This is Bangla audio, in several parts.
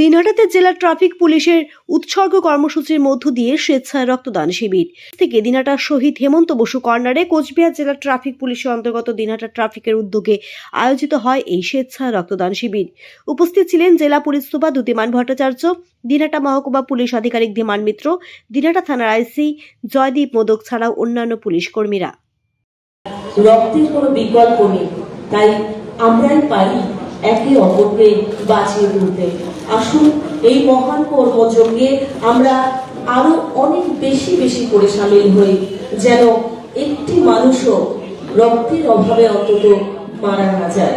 দিনহাটাতে জেলা ট্রাফিক পুলিশের উৎসর্গ কর্মসূচির মধ্য দিয়ে স্বেচ্ছায় রক্তদান শিবির। থেকে দিনহাটা শহীদ হেমন্ত বসু কর্নারে কোচবিহার জেলা ট্রাফিক পুলিশের অন্তর্গত দিনহাটা ট্রাফিকের উদ্যোগে আয়োজিত হয় এই স্বেচ্ছায় রক্তদান শিবির। উপস্থিত ছিলেন জেলা পুলিশ সুপার দ্যুতিমান ভট্টাচার্য, দিনহাটা মহকুমা পুলিশ আধিকারিক ধীমান মিত্র, দিনহাটা থানার আইসি জয়দীপ মোদক ছাড়াও অন্যান্য পুলিশ কর্মীরা। রক্তের কোনো বিকল্প নেই, তাই আমরাই পারি একে অপরকে বাঁচিয়ে তুলতে। আসুন, এই মহান কর্মযজ্ঞে আমরা আরও অনেক বেশি বেশি করে সামিল হই, যেন একটি মানুষও রক্তের অভাবে অন্তত মারা না যায়।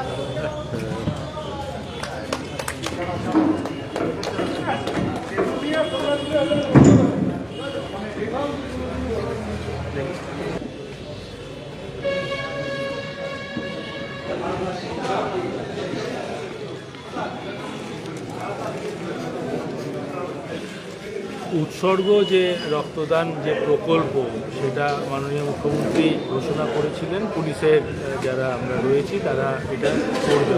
উৎসর্গ যে রক্তদান যে প্রকল্প, সেটা মাননীয় মুখ্যমন্ত্রী ঘোষণা করেছিলেন। পুলিশের যারা আমরা রয়েছি, তারা এটা করবে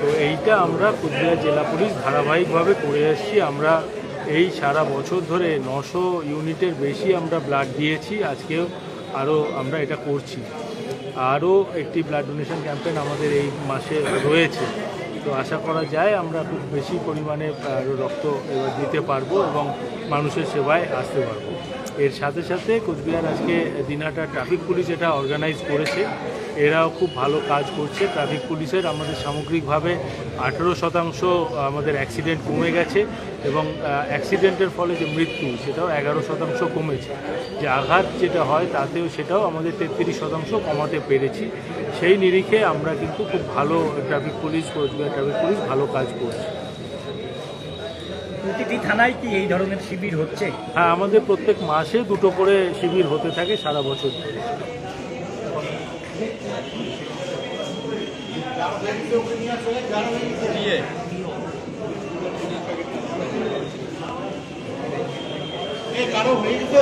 তো এইটা আমরা কুচবিহার জেলা পুলিশ ধারাবাহিকভাবে করে এসেছি। আমরা এই সারা বছর ধরে নশো ইউনিটের বেশি আমরা ব্লাড দিয়েছি। আজকেও আরও আমরা এটা করছি। আরও একটি ব্লাড ডোনেশন ক্যাম্পেন আমাদের এই মাসে রয়েছে। তো আশা করা যায় আমরা খুব বেশি পরিমাণে রক্ত দিতে পারব এবং মানুষের সেবায় আসতে পারব। এর সাথে সাথে কোচবিহার আজকে দিনহাটা ট্রাফিক পুলিশ এটা অর্গানাইজ করেছে। এরাও খুব ভালো কাজ করছে। ট্রাফিক পুলিশের আমাদের সামগ্রিকভাবে আঠেরো শতাংশ আমাদের অ্যাক্সিডেন্ট কমে গেছে এবং অ্যাক্সিডেন্টের ফলে যে মৃত্যু, সেটাও এগারো শতাংশ কমেছে। যে আঘাত যেটা হয়, তাতেও সেটাও আমাদের তেত্রিশ শতাংশ কমাতে পেরেছি। সেই নিরিখে আমরা কিন্তু খুব ভালো traffic police, Cooch Behar traffic police ভালো কাজ করছে। প্রতিটি থানায় কি এই ধরনের শিবির হচ্ছে? হ্যাঁ আমাদের প্রত্যেক মাসে দুটো করে শিবির হতে থাকে সারা বছর কারও হয়ে গেছে?